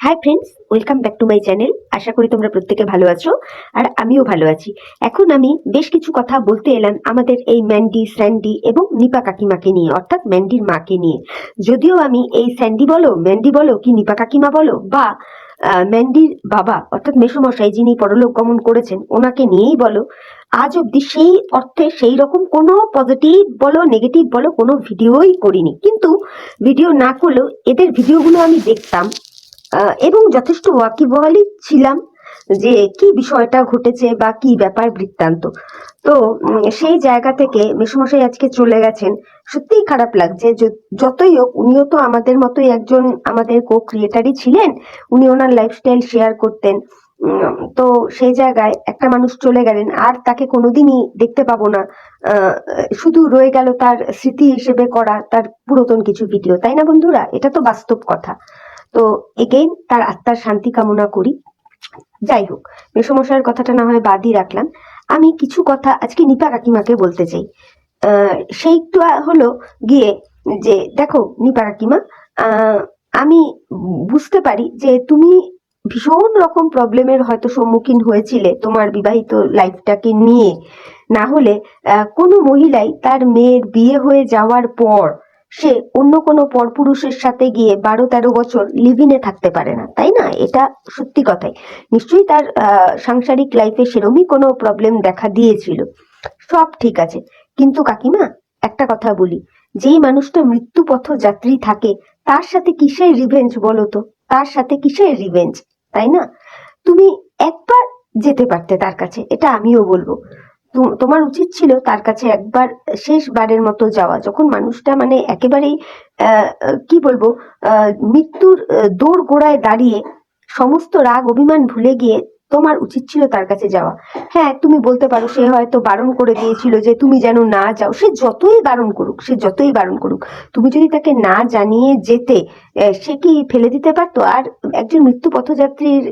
Hi friends welcome back to my channel আশা করি তোমরা প্রত্যেকে ভালো আছো আর আমিও ভালো আছি। এখন আমি বেশ কিছু কথা বলতে এলাম আমাদের এই ম্যান্ডি স্যান্ডি এবং নিপা কাকিমাকে নিয়ে, অর্থাৎ ম্যান্ডির মাকে নিয়ে। যদিও আমি এই স্যান্ডি বলো ম্যান্ডি বলো কি নিপা কাকিমা বলো, বা ম্যান্ডির বাবা, অর্থাৎ মেসমশাই যিনি পরলোক গমন করেছেন, ওনাকে নিয়েই বলো, আজ অব্দি সেই অর্থে সেই রকম কোনো পজিটিভ বলো নেগেটিভ বলো কোনো ভিডিওই করিনি। কিন্তু ভিডিও না করলেও এদের ভিডিওগুলো আমি দেখতাম। এবং যথেষ্ট ওয়াকিবহালই ছিলাম যে কি বিষয়টা ঘটেছে বা কি ব্যাপার বৃত্তান্ত। তো সেই জায়গা থেকে মেসমশাই আজকে চলে গেছেন। সত্যিই খারাপ লাগছে। যতই হোক, উনিও তো আমাদের মতোই একজন আমাদের কো ক্রিয়েটারই ছিলেন। উনি ওনার লাইফস্টাইল শেয়ার করতেন। তো সেই জায়গায় একটা মানুষ চলে গেলেন। আর তাকে কোনোদিনই দেখতে পাবো না। শুধু রয়ে গেল তার স্মৃতি হিসেবে করা তার পুরাতন কিছু ভিডিও তাই না বন্ধুরা? এটা তো বাস্তব কথা। তো এগেইন তার আত্মার শান্তি কামনা করি। যাই হোক মেসমশাইয়ের কথাটা না হয় বাদই রাখলাম। আমি কিছু কথা আজকে নিপা কাকিমাকে বলতে চাই। সেইটা হলো গিয়ে যে, দেখো নিপা কাকিমা আমি বুঝতে পারি যে তুমি ভীষণ রকম প্রবলেমের হয়তো সম্মুখীন হয়েছিলে তোমার বিবাহিত লাইফটাকে নিয়ে। না হলে কোনো মহিলাই তার মেয়ের বিয়ে হয়ে যাওয়ার পর সে অন্য কোনো পরপুরুষের সাথে গিয়ে বারো তেরো বছর লিভিনে থাকতে পারে না তাই না? এটা সত্যি কথাই। নিশ্চয়ই তার সাংসারিক লাইফে সেরমই কোনো প্রবলেম দেখা দিয়েছিল। সব ঠিক আছে। কিন্তু কাকিমা একটা কথা বলি। যেই মানুষটা মৃত্যু পথ যাত্রী থাকে তার সাথে কিসের রিভেঞ্জ বলো তো? তার সাথে কিসের রিভেঞ্জ তাই না? তুমি একবার যেতে পারতে তার কাছে এটা আমিও বলব। তোমার উচিত ছিল তার কাছে একবার, শেষবারের মতো যাওয়া। যখন মানুষটা মানে একেবারেই কি বলব মৃত্যুর দোর গোড়ায় দাঁড়িয়ে সমস্ত রাগ, অভিমান ভুলে গিয়ে তোমার উচিত ছিল তার কাছে যাওয়া। হ্যাঁ তুমি বলতে পারো, সে হয়তো বারণ করে দিয়েছিল যে তুমি যেন না যাও। সে যতই বারণ করুক, সে যতই বারণ করুক, তুমি যদি তাকে না জানিয়ে যেতে সে কি ফেলে দিতে পারতো? আর একজন মৃত্যু পথযাত্রীর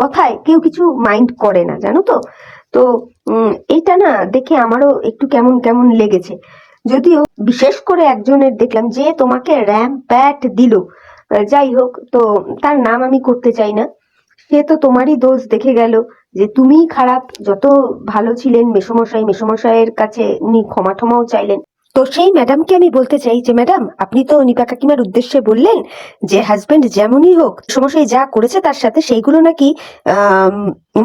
কথায় কেউ কিছু মাইন্ড করে না, জানো তো? তো এইটা না দেখে আমারও একটু কেমন কেমন লেগেছে। যদিও বিশেষ করে একজনের দেখলাম যে তোমাকে র্যাম প্যাট দিল যাই হোক, তো তার নাম আমি করতে চাই না। সে তো তোমারই দোষ দেখে গেল যে তুমিই খারাপ, যত ভালো ছিলেন, মেসমশাই, মেসমশাইয়ের কাছে উনি ক্ষমা টমাও চাইলেন। তো সেই ম্যাডামকে আমি বলতে চাই যে ম্যাডাম আপনি তো নিপা কাকিমার উদ্দেশ্যে বললেন যে হাজবেন্ড যেমনই হোক সমস্যায় যা করেছে তার সাথে সেইগুলো নাকি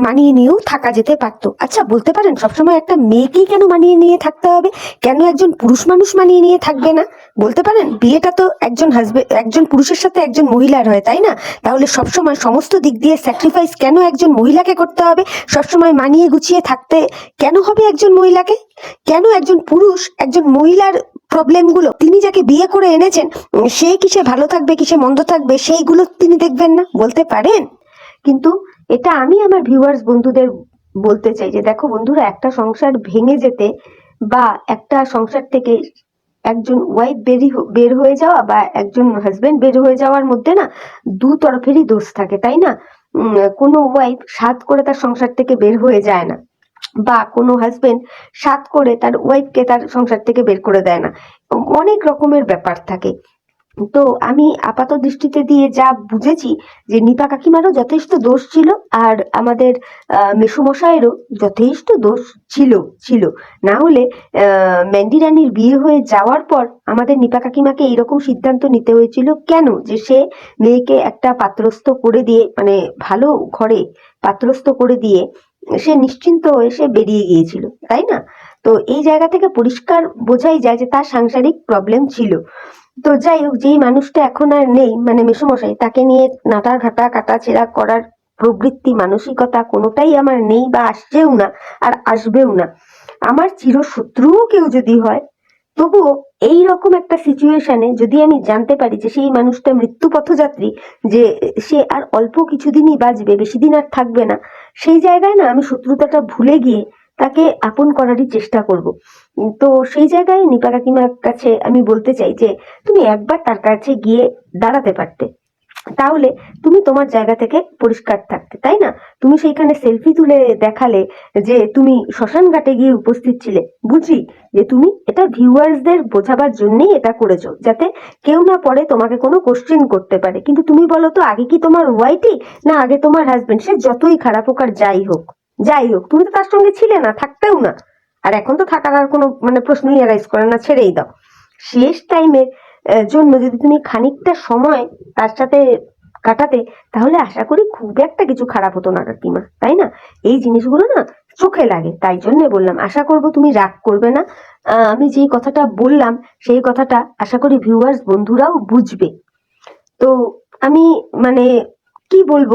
মানিয়ে নিয়েও থাকা যেতে পারতো। আচ্ছা বলতে পারেন, সবসময় একটা মেয়েকেই কেন মানিয়ে নিয়ে থাকতে হবে? কেন একজন পুরুষ মানুষ মানিয়ে নিয়ে থাকবে না? বলতে পারেন, বিয়েটা তো একজন হাজবেন্ড একজন পুরুষের সাথে একজন মহিলার হয়, তাই না? তাহলে সবসময় সমস্ত দিক দিয়ে স্যাক্রিফাইস কেন একজন মহিলাকে করতে হবে? সবসময় মানিয়ে গুছিয়ে থাকতে কেন হবে একজন মহিলাকে? কেন একজন পুরুষ, একজন মহিলার প্রবলেমগুলো তিনি যাকে বিয়ে করে এনেছেন, সে কিসে ভালো থাকবে কিসে মন্দ থাকবে, সেইগুলো তিনি দেখবেন না? বলতে পারেন? কিন্তু এটা আমি আমার ভিউয়ার্স বন্ধুদের বলতে চাই যে, দেখো বন্ধুরা, একটা সংসার ভেঙে যেতে বা একটা সংসার থেকে একজন ওয়াইফ বেরি বের হয়ে যাওয়া বা একজন হাজবেন্ড বের হয়ে যাওয়ার মধ্যে না দু তরফেরই দোষ থাকে, তাই না? কোনো ওয়াইফ সাত করে তার সংসার থেকে বের হয়ে যায় না বা কোনো হাজবেন্ড সাত করে তার ওয়াইফকে তার সংসার থেকে বের করে দেয় না। অনেক রকমের ব্যাপার থাকে। তো আমি আপাত দৃষ্টিতে দিয়ে যা বুঝেছি যে নিপা কাকিমারও যথেষ্ট দোষ ছিল আর আমাদের মেসোমশাইয়েরও যথেষ্ট দোষ ছিল ছিল। না হলে ম্যান্ডি রানীর বিয়ে হয়ে যাওয়ার পর আমাদের নিপা কাকিমাকে এইরকম সিদ্ধান্ত নিতে হয়েছিল কেন? যে সে মেয়েকে একটা পাত্রস্থ করে দিয়ে মানে ভালো ঘরে পাত্রস্থ করে দিয়ে সে নিশ্চিন্ত হয়ে সে বেরিয়ে গিয়েছিল, তাই না? তো এই জায়গা থেকে পরিষ্কার বোঝাই যায় যে তার সাংসারিক প্রবলেম ছিল। তো যাই হোক, যেই মানুষটা এখন আর নেই মানে মেসোমশাই, তাকে নিয়ে নাটা ঘাটা কাটা ছেঁড়া করার প্রবৃত্তি, মানসিকতা কোনোটাই আমার নেই বা আসছেও না আর আসবেও না। আমার চিরশত্রুও কেউ যদি হয়, তবুও এই রকম একটা সিচুয়েশনে যদি আমি জানতে পারি যে সেই মানুষটা মৃত্যু পথযাত্রী যে সে আর অল্প কিছুদিনই বাঁচবে বেশি দিন আর থাকবে না, সেই জায়গায় না আমি শত্রুতাটা ভুলে গিয়ে তাকে আপন করারই চেষ্টা করব। তো সেই জায়গায় নিপা কাকিমার কাছে আমি বলতে চাই যে, তুমি একবার তার কাছে গিয়ে দাঁড়াতে পারতে। তাহলে তুমি তোমার জায়গা থেকে পরিষ্কার থাকতে, তাই না? তুমি সেইখানে সেলফি তুলে দেখালে যে, তুমি শ্মশান ঘাটে গিয়ে উপস্থিত ছিলে। বুঝি যে তুমি এটা ভিউয়ার্সদের বোঝাবার জন্যই এটা করেছ, যাতে কেউ না পরে তোমাকে কোনো কোশ্চেন করতে পারে। কিন্তু তুমি বলো তো, আগে কি তোমার ওয়াইটি না, আগে তোমার হাজবেন্ড সে যতই খারাপ হোক আর যাই হোক যাই হোক, তুমি তো তার সঙ্গে ছিলে না, থাকতেও না। আর এখন তো থাকার আর কোনো মানে প্রশ্নই অ্যারাইজ করে না, ছেড়েই দাও। শেষ টাইমের জন্য যদি তুমি খানিকটা সময় তার সাথে কাটাতে, তাহলে আশা করি খুব একটা কিছু খারাপ হতো না, কাকিমা, তাই না? এই জিনিসগুলো না চোখে লাগে, তাই জন্য বললাম। আশা করব তুমি রাগ করবে না। আমি যেই কথাটা বললাম, সেই কথাটা আশা করি ভিউয়ার্স বন্ধুরাও বুঝবে। তো আমি মানে কি বলব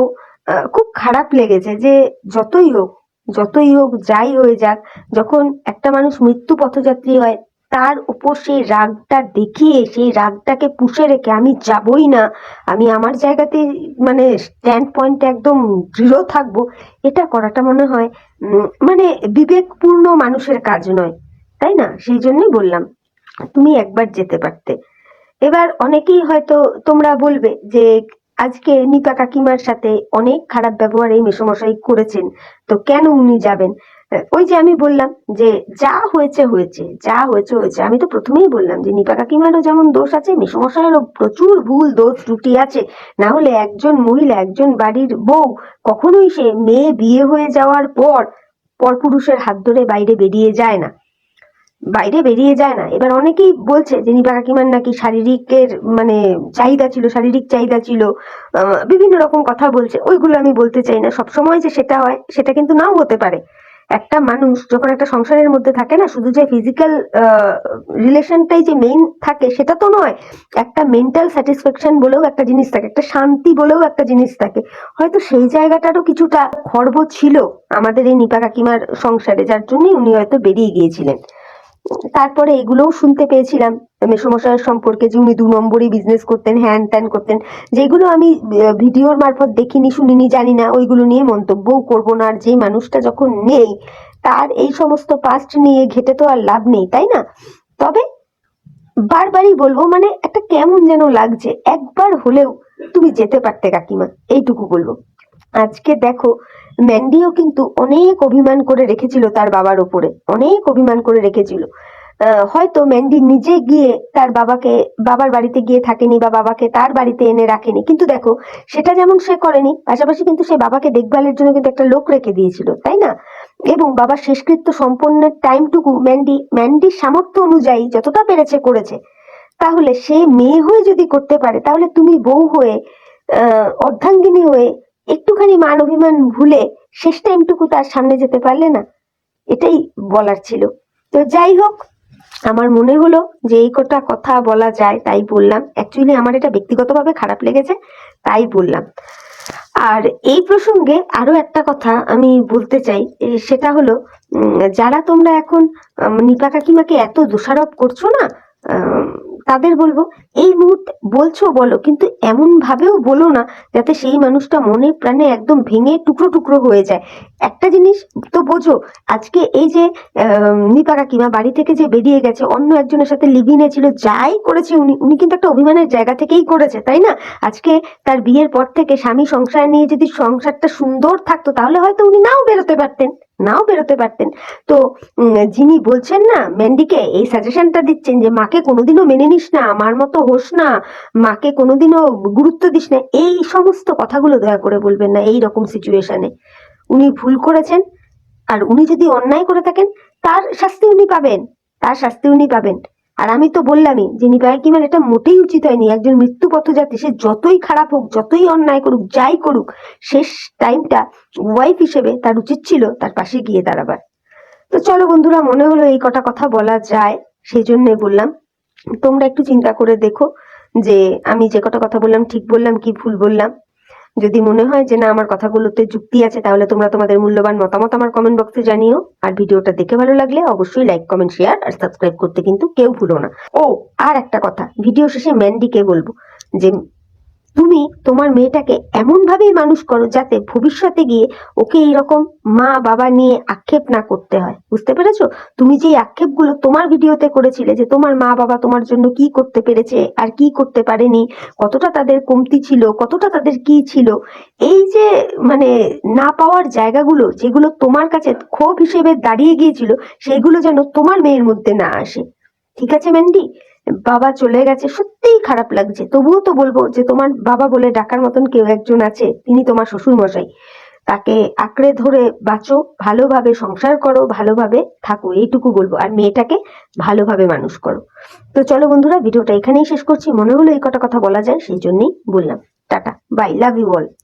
খুব খারাপ লেগেছে যে যতই হোক যতই হোক, যাই হয়ে যাক, যখন একটা মানুষ মৃত্যু পথযাত্রী হয়, তার উপর সেই রাগটা দেখিয়ে, সেই রাগটাকে পুষে রেখে আমি যাবই না। আমি আমার জায়গাতে মানে স্ট্যান্ড পয়েন্ট একদম দৃঢ় থাকব। এটা করাটা মনে হয় মানে বিবেকপূর্ণ মানুষের কাজ নয়। তাই না? সেই জন্যই বললাম, তুমি একবার যেতে পারতে। এবার অনেকেই হয়তো তোমরা বলবে যে আজকে নিপা কাকিমার সাথে অনেক খারাপ ব্যবহার এই মেসমশাই করেছেন। তো কেন উনি যাবেন? ওই যে আমি বললাম যে যা হয়েছে হয়েছে, যা হয়েছে হয়েছে। আমি তো প্রথমেই বললাম যে নিপা কাকিমারও যেমন দোষ আছে, মেসমশাইয়েরও প্রচুর ভুল দোষ ত্রুটি আছে। না হলে একজন মহিলা, একজন বাড়ির বউ কখনোই সে মেয়ে বিয়ে হয়ে যাওয়ার পর পরপুরুষের হাত ধরে বাইরে বেরিয়ে যায় না। বাইরে বেরিয়ে যায় না। এবার অনেকেই বলছে যে নিপা কাকিমার নাকি শারীরিকের মানে চাহিদা ছিল, শারীরিক চাহিদা ছিল বিভিন্ন রকম কথা বলছে। ওইগুলো আমি বলতে চাই না। সবসময় যে সেটা হয়, সেটা কিন্তু নাও হতে পারে। একটা মানুষ যখন একটা সংসারের মধ্যে থাকে না, শুধু যে ফিজিক্যাল রিলেশনটাই যে মেইন থাকে, সেটা তো নয়। একটা মেন্টাল স্যাটিসফ্যাকশন বলেও একটা জিনিস থাকে, একটা শান্তি বলেও একটা জিনিস থাকে। হয়তো সেই জায়গাটারও কিছুটা খর্ব ছিল আমাদের এই নিপা কাকিমার সংসারে, যার জন্যই উনি হয়তো বেরিয়ে গিয়েছিলেন। তারপরে এগুলোও শুনতে পেয়েছিলাম। মেসমশাইয়ের সম্পর্কে যে উনি দু নম্বরই বিজনেস করতেন হ্যান ত্যান করতেন। যেগুলো আমি ভিডিওর মারফত দেখিনি, শুনিনি, জানি না, ওইগুলো নিয়ে মন্তব্যও করব না। আর যে মানুষটা যখন নেই, তার এই সমস্ত পাস্ট নিয়ে ঘেটে তো আর লাভ নেই, তাই না? তবে বারবারই বলব মানে একটা কেমন যেন লাগছে, একবার হলেও তুমি যেতে পারতে কাকিমা, এইটুকু বলব। আজকে দেখো ম্যান্ডিও কিন্তু অনেক অভিমান করে রেখেছিল তার বাবার ওপরে অনেক অভিমান করে রেখেছিল। হয়তো ম্যান্ডি নিজে গিয়ে তার বাবাকে বাবার বাড়িতে গিয়ে থাকেনি বা বাবাকে তার বাড়িতে এনে রাখেনি। কিন্তু দেখো সেটা যেমন সে করেনি পাশাপাশি কিন্তু সে বাবাকে দেখভালের জন্য কিন্তু একটা লোক রেখে দিয়েছিল তাই না? এবং বাবার শেষকৃত্য সম্পন্নের টাইমটুকু ম্যান্ডি ম্যান্ডির সামর্থ্য অনুযায়ী যতটা পেরেছে করেছে। তাহলে সে মেয়ে হয়ে যদি করতে পারে তাহলে তুমি বউ হয়ে আহ, অর্ধাঙ্গিনী হয়ে একটুখানি মান অভিমান ভুলে শেষ টাইমটুকু তার সামনে যেতে পারলে না? এটাই বলার ছিল। তো যাই হোক, আমার মনে হলো যে এই কটা কথা বলা যায়, তাই বললাম। অ্যাকচুয়ালি আমার এটা ব্যক্তিগতভাবে খারাপ লেগেছে, তাই বললাম। আর এই প্রসঙ্গে আরও একটা কথা আমি বলতে চাই সেটা হলো যারা তোমরা এখন নিপা কাকিমাকে এত দোষারোপ করছ না তাদের বলব, এই মুহূর্তে বলছো বলো, কিন্তু এমন ভাবেও বলো না যাতে সেই মানুষটা মনে প্রাণে একদম ভেঙে টুকরো টুকরো হয়ে যায়। একটা জিনিস তো বোঝো, আজকে এই যে নিপা কাকিমা বাড়ি থেকে যে বেরিয়ে গেছে, অন্য একজনের সাথে লিভিনে ছিল, যাই করেছে উনি উনি কিন্তু একটা অভিমানের জায়গা থেকেই করেছে, তাই না? আজকে তার বিয়ের পর থেকে স্বামী সংসার নিয়ে যদি সংসারটা সুন্দর থাকতো, তাহলে হয়তো উনি নাও বেরোতে পারতেন। নাও বেরোতে পারতেন। তো যিনি বলছেন না, ম্যান্ডিকে এই সাজেশনটা দিচ্ছেন যে, মাকে কোনোদিনও মেনে নিস না, আমার মতো হোস না, মাকে কোনোদিনও গুরুত্ব দিস না, এই সমস্ত কথাগুলো দয়া করে বলবেন না এই রকম সিচুয়েশনে উনি ভুল করেছেন, আর উনি যদি অন্যায় করে থাকেন, তার শাস্তি উনি পাবেন, তার শাস্তি উনি পাবেন। আর আমি তো বললামই যে কি মানে এটা মোটেই উচিত হয়নি। একজন মৃত্যু পথযাত্রী, সে যতই খারাপ হোক, যতই অন্যায় করুক, যাই করুক, শেষ টাইমটা ওয়াইফ হিসেবে তার উচিত ছিল তার পাশে গিয়ে দাঁড়াবার। তো চলো বন্ধুরা, মনে হলো এই কটা কথা বলা যায় সেই জন্যই বললাম। তোমরা একটু চিন্তা করে দেখো যে আমি যে কটা কথা বললাম, ঠিক বললাম কি ভুল বললাম। যদি মনে হয় যে না, আমার কথাগুলোতে যুক্তি আছে, তাহলে তোমরা তোমাদের মূল্যবান মতামত আমার কমেন্ট বক্সে জানিও। আর ভিডিওটা দেখে ভালো লাগলে অবশ্যই লাইক কমেন্ট শেয়ার আর সাবস্ক্রাইব করতে কিন্তু কেউ ভুলো না। ও, আর একটা কথা ভিডিও শেষে ম্যান্ডিকে বলব যে তুমি তোমার মেয়েটাকে এমন ভাবেই মানুষ করো যাতে ভবিষ্যতে গিয়ে ওকে এইরকম মা বাবা নিয়ে আক্ষেপ না করতে হয়। বুঝতে পেরেছ? তুমি যে আক্ষেপগুলো তোমার ভিডিওতে করেছিলে যে তোমার মা বাবা তোমার জন্য কি করতে পেরেছে আর কি করতে পারেনি, কতটা তাদের কমতি ছিল, কতটা তাদের কি ছিল, এই যে মানে না পাওয়ার জায়গাগুলো যেগুলো তোমার কাছে ক্ষোভ হিসেবে দাঁড়িয়ে গিয়েছিল, সেইগুলো যেন তোমার মেয়ের মধ্যে না আসে। ঠিক আছে ম্যান্ডি বাবা চলে গেছে, সত্যিই খারাপ লাগছে। তবুও তো বলব যে, তোমার বাবা বলে ডাকার মতন কেউ একজন আছে, তিনি তোমার শ্বশুর মশাই তাকে আঁকড়ে ধরে বাঁচো, ভালোভাবে সংসার করো, ভালোভাবে থাকো, এইটুকু বলব। আর মেয়েটাকে ভালোভাবে মানুষ করো। তো চলো বন্ধুরা, ভিডিওটা এখানেই শেষ করছি। মনে হলো এই কটা কথা বলা যায়, সেই জন্যই বললাম। Tata, bye, love you all.